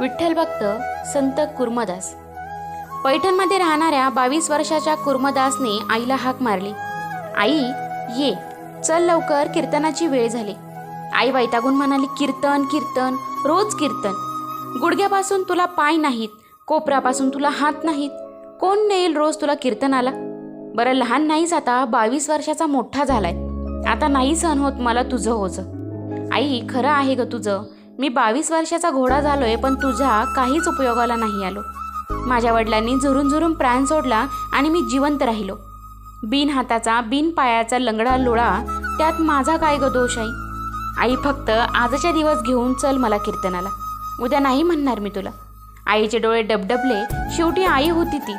विठ्ठल भक्त संत कुर्मदास. पैठणमध्ये राहणाऱ्या बावीस वर्षाच्या कुर्मदासने आईला हाक मारली. आई ये चल लवकर कीर्तनाची वेळ झाली. आई वैतागून म्हणाली कीर्तन कीर्तन रोज कीर्तन. गुडघ्यापासून तुला पाय नाहीत कोपऱ्यापासून तुला हात नाहीत. कोण नेईल रोज तुला कीर्तनाला? बरं लहान नाहीच आता बावीस वर्षाचा मोठा झालाय. आता नाही सहन होत मला तुझं ओझं. आई खरं आहे ग तुझं. मी बावीस वर्षाचा घोडा झालोय पण तुझा काहीच उपयोगाला नाही आलो. माझ्या वडिलांनी झुरून झुरून प्राण सोडला आणि मी जिवंत राहिलो. बिन हाताचा बिन पायाचा लंगडा लोळा त्यात माझा काय ग दोष आहे? आई फक्त आजच्या दिवस घेऊन चल मला कीर्तनाला. उद्या नाही म्हणणार मी तुला. आईचे डोळे डबडबले शेवटी आई होती ती.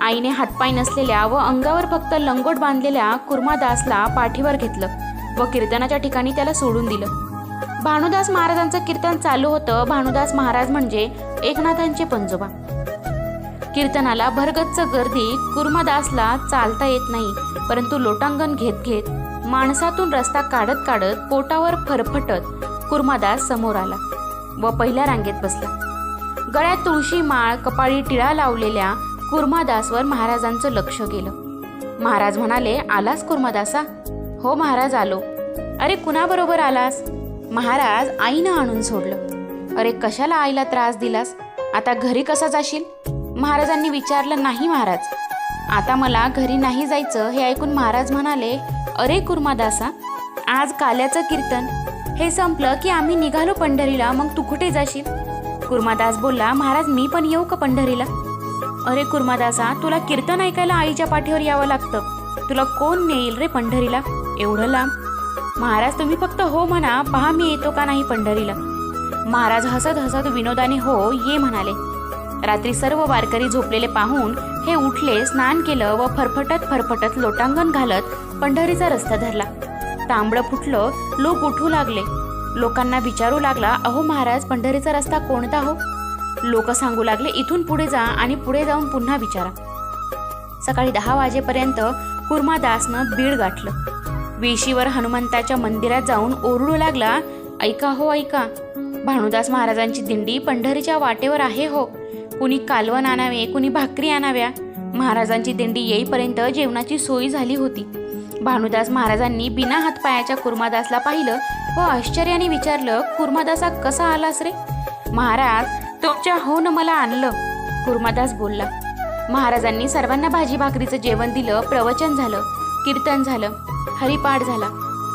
आईने हातपाय नसलेल्या व अंगावर फक्त लंगोट बांधलेल्या कुर्मादासला पाठीवर घेतलं व कीर्तनाच्या ठिकाणी त्याला सोडून दिलं. भानुदास महाराजांचं कीर्तन चालू होतं. भानुदास महाराज म्हणजे एकनाथांचे पंजोबा. कीर्तनाला भरगच्च गर्दी कुर्मादासला चालता येत नाही परंतु लोटांगण घेत घेत माणसातून रस्ता काढत काढत पोटावर फरफटत कुर्मादास समोर आला व पहिल्या रांगेत बसला. गळ्यात तुळशी माळ कपाळी टिळा लावलेल्या कुर्मादासवर महाराजांचं लक्ष गेलं. महाराज म्हणाले आलास कुर्मादासा? हो महाराज आलो. अरे कुणाबरोबर आलास? महाराज आईनं आणून सोडलं. अरे कशाला आईला त्रास दिलास? आता घरी कसा जाशील? महाराजांनी विचारलं नाही महाराज. आता मला घरी नाही जायचं हे ऐकून महाराज म्हणाले अरे कुर्मादासा आज काल्याचं कीर्तन. हे संपलं की आम्ही निघालो पंढरीला मग तू कुठे जाशील? कुर्मादास बोलला महाराज मी पण येऊ का पंढरीला? अरे कुर्मादासा तुला कीर्तन ऐकायला आईच्या पाठीवर यावं लागतं. तुला कोण नेईल रे पंढरीला? एवढं लांब महाराज तुम्ही फक्त हो म्हणा पहा मी येतो का नाही पंढरीला. महाराज हसत हसत विनोदाने हो ये म्हणाले. रात्री सर्व वारकरी झोपलेले पाहून हे उठले स्नान केलं व फरफटत फरफटत लोटांगण घालत पंढरीचा रस्ता धरला. तांबडं फुटलं लोक उठू लागले. लोकांना विचारू लागला अहो महाराज पंढरीचा रस्ता कोणता हो? लोक सांगू लागले इथून पुढे जा आणि पुढे जाऊन पुन्हा विचारा. सकाळी दहा वाजेपर्यंत कुर्मादासनं बीड गाठलं. वेशीवर हनुमंताच्या मंदिरात जाऊन ओरडू लागला ऐका हो ऐका. भानुदास महाराजांची दिंडी पंढरीच्या वाटेवर आहे हो. कुणी कालवण आणावे कुणी भाकरी आणाव्या. महाराजांची दिंडी येईपर्यंत जेवणाची सोय झाली होती. भानुदास महाराजांनी बिना हातपायाच्या कुर्मादासला पाहिलं व आश्चर्याने विचारलं कुर्मादासा कसा आलास रे? महाराज तुमच्या हो न मला आणलं. कुर्मादास बोलला महाराजांनी सर्वांना भाजी भाकरीचं जेवण दिलं प्रवचन झालं. कीर्तन झालं. हरिपाठ झाला.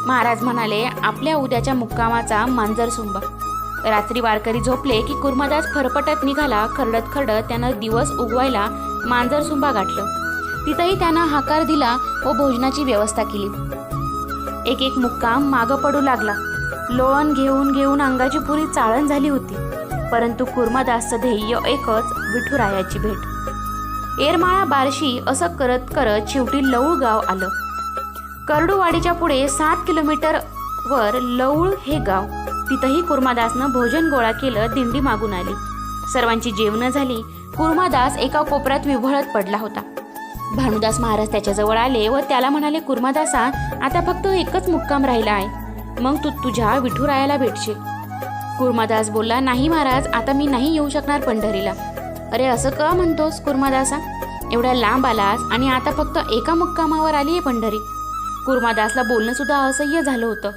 महाराज म्हणाले आपल्या उद्याच्या मुक्कामाचा मांजर सुंबा. रात्री वारकरी झोपले की कुर्मदास फरफटत निघाला खरडत खरडत त्यानं दिवस उगवायला मांजर सुंबा गाठलं. तिथंही त्यानं हाकार दिला व भोजनाची व्यवस्था केली. एक एक मुक्काम मागं पडू लागला. लोळण घेऊन घेऊन अंगाची पुरी चाळण झाली होती. परंतु कुर्मदासचं ध्येय एकच विठुरायाची भेट. एरमाळा बारशी असं करत करत शेवटी लवूळ गाव आलं. करडूवाडीच्या पुढे सात किलोमीटर वर लवूळ हे गाव. तिथंही कुर्मादासनं भोजन गोळा केलं दिंडी मागून आली. सर्वांची जेवणं झाली. कुर्मादास एका कोपऱ्यात विभळत पडला होता. भानुदास महाराज त्याच्याजवळ आले व त्याला म्हणाले कुर्मादासा आता फक्त एकच मुक्काम राहिला आहे. मग तू तुझ्या विठुरायाला भेटशील. कुर्मादास बोलला नाही महाराज आता मी नाही येऊ शकणार पंढरीला. अरे असं का म्हणतोस कुर्मादासा? एवढ्या लांब आलास आणि आता फक्त एका मुक्कामावर आली आहे पंढरी. कुर्मादासला बोलणं सुद्धा असह्य झालं होतं.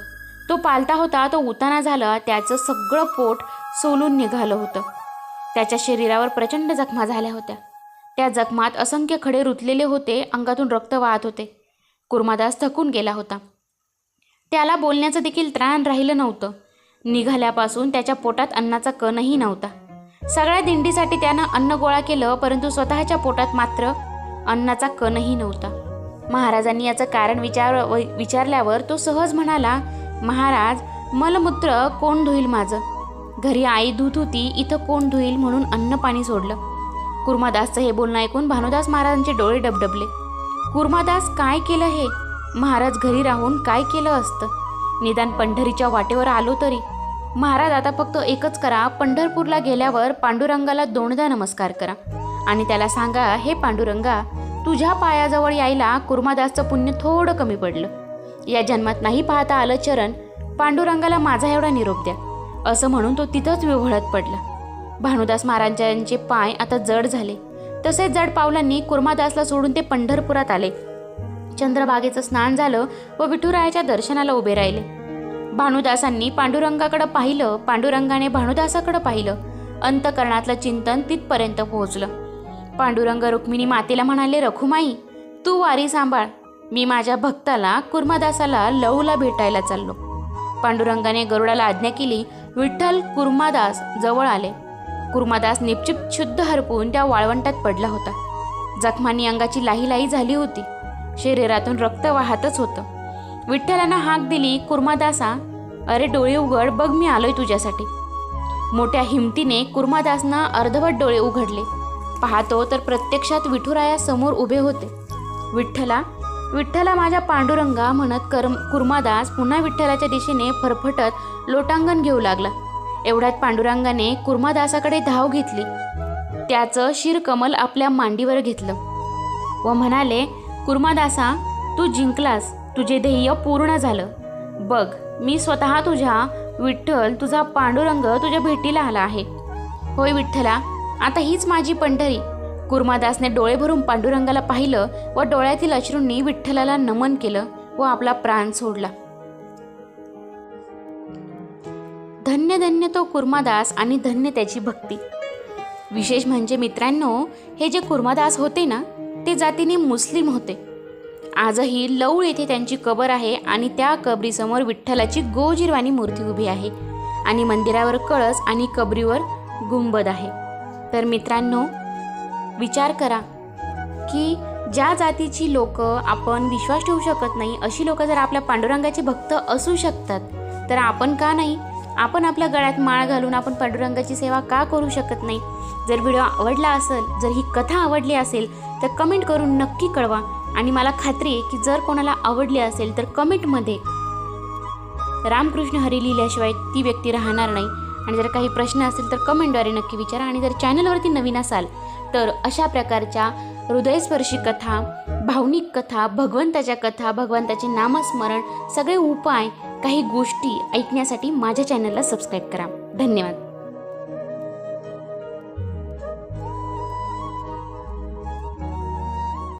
तो पालता होता तो उताना झाला त्याचं सगळं पोट सोलून निघालं होतं. त्याच्या शरीरावर प्रचंड जखमा झाल्या होत्या. त्या जखमात असंख्य खडे रुतलेले होते अंगातून रक्त वाहत होते. कुर्मादास थकून गेला होता. त्याला बोलण्याचं देखील त्राण राहिलं नव्हतं. निघाल्यापासून त्याच्या पोटात अन्नाचा कणही नव्हता. सगळ्या दिंडीसाठी त्यानं अन्न गोळा केलं परंतु स्वतःच्या पोटात मात्र अन्नाचा कणही नव्हता. महाराजांनी याचं कारण विचार विचारल्यावर तो सहज म्हणाला महाराज मलमूत्र कोण धुईल माझं? घरी आई धुत होती इथं कोण धुईल म्हणून अन्न पाणी सोडलं? कुर्मादासचं हे बोलणं ऐकून भानुदास महाराजांचे डोळे डबडबले. कुर्मादास काय केलं हे? महाराज घरी राहून काय केलं असतं? निदान पंढरीच्या वाटेवर आलो तरी महाराज आता फक्त एकच करा. पंढरपूरला गेल्यावर पांडुरंगाला दोनदा नमस्कार करा. आणि त्याला सांगा हे पांडुरंगा तुझ्या पायाजवळ यायला कुर्मादासचं पुण्य थोडं कमी पडलं. या जन्मात नाही पाहता आलं चरण. पांडुरंगाला माझा एवढा निरोप द्या. असं म्हणून तो तिथंच विव्हळत पडला. भानुदास महाराजांचे पाय आता जड झाले. तसेच जड पावलांनी कुर्मादासला सोडून ते पंढरपुरात आले. चंद्रभागेचं स्नान झालं व विठुरायाच्या दर्शनाला उभे राहिले. भानुदासांनी पांडुरंगाकडे पाहिलं पांडुरंगाने भानुदासाकडे पाहिलं. अंतकरणातलं चिंतन तिथपर्यंत पोहोचलं. पांडुरंग रुक्मिणी मातेला म्हणाले रखुमाई तू वारी सांभाळ. मी माझ्या भक्ताला कुर्मादासाला लवला भेटायला चाललो. पांडुरंगाने गरुडाला आज्ञा केली विठ्ठल कुर्मादास जवळ आले. कुर्मादास निपचिप शुद्ध हरपून त्या वाळवंटात पडला होता. जखमांनी अंगाची लाही लाही झाली होती. शरीरातून रक्त वाहतच होतं. विठ्ठलानं हाक दिली कुर्मादासा अरे डोळे उघड बघ मी आलोय तुझ्यासाठी. मोठ्या हिमतीने कुर्मादासनं अर्धवट डोळे उघडले. पाहतो तर प्रत्यक्षात विठुराया समोर उभे होते. विठ्ठला विठ्ठला माझ्या पांडुरंगा म्हणत करम कुर्मादास पुन्हा विठ्ठलाच्या दिशेने फरफटत लोटांगण घेऊ लागला. एवढ्यात पांडुरंगाने कुर्मादासाकडे धाव घेतली. त्याचं शिरकमल आपल्या मांडीवर घेतलं. व म्हणाले कुर्मादासा तू जिंकलास. तुझे ध्येय पूर्ण झालं. बघ मी स्वतः तुझ्या विठ्ठल तुझा पांडुरंग तुझ्या भेटीला आला आहे. होय विठ्ठला आता हीच माझी पंढरी. कुर्मादासने डोळे भरून पांडुरंगाला पाहिलं व डोळ्यातील अश्रूंनी विठ्ठलाला नमन केलं व आपला प्राण सोडला. धन्य धन्य तो कुर्मादास आणि धन्य त्याची भक्ती. विशेष म्हणजे मित्रांनो हे जे कुर्मादास होते ना ते जातीने मुस्लिम होते. आजही लौळ येथे त्यांची कबर आहे आणि त्या कबरीसमोर विठ्ठलाची गोजिरवाणी मूर्ती उभी आहे. आणि मंदिरावर कळस आणि कबरीवर गुंबद आहे. तर मित्रांनो विचार करा की ज्या जातीची लोक आपण विश्वास ठेवू शकत नाही अशी लोक जर आपल्या पांडुरंगाचे भक्त असू शकतात तर आपण का नाही? आपण आपल्या गळ्यात माळ घालून आपण पांडुरंगाची सेवा का करू शकत नाही? जर व्हिडिओ आवडला असेल जर ही कथा आवडली असेल तर कमेंट करून नक्की कळवा. आणि मला खात्री आहे की जर कोणाला आवडली असेल तर कमेंटमध्ये रामकृष्ण हरी लिहिल्याशिवाय ती व्यक्ती राहणार नाही. आणि जर काही प्रश्न असेल तर कमेंटद्वारे नक्की विचारा. आणि जर चॅनलवरती नवीन असाल तर अशा प्रकारच्या हृदयस्पर्शी कथा भावनिक कथा भगवंताच्या कथा भगवंताचे नामस्मरण सगळे उपाय काही गोष्टी ऐकण्यासाठी माझ्या चॅनलला सबस्क्राईब करा. धन्यवाद.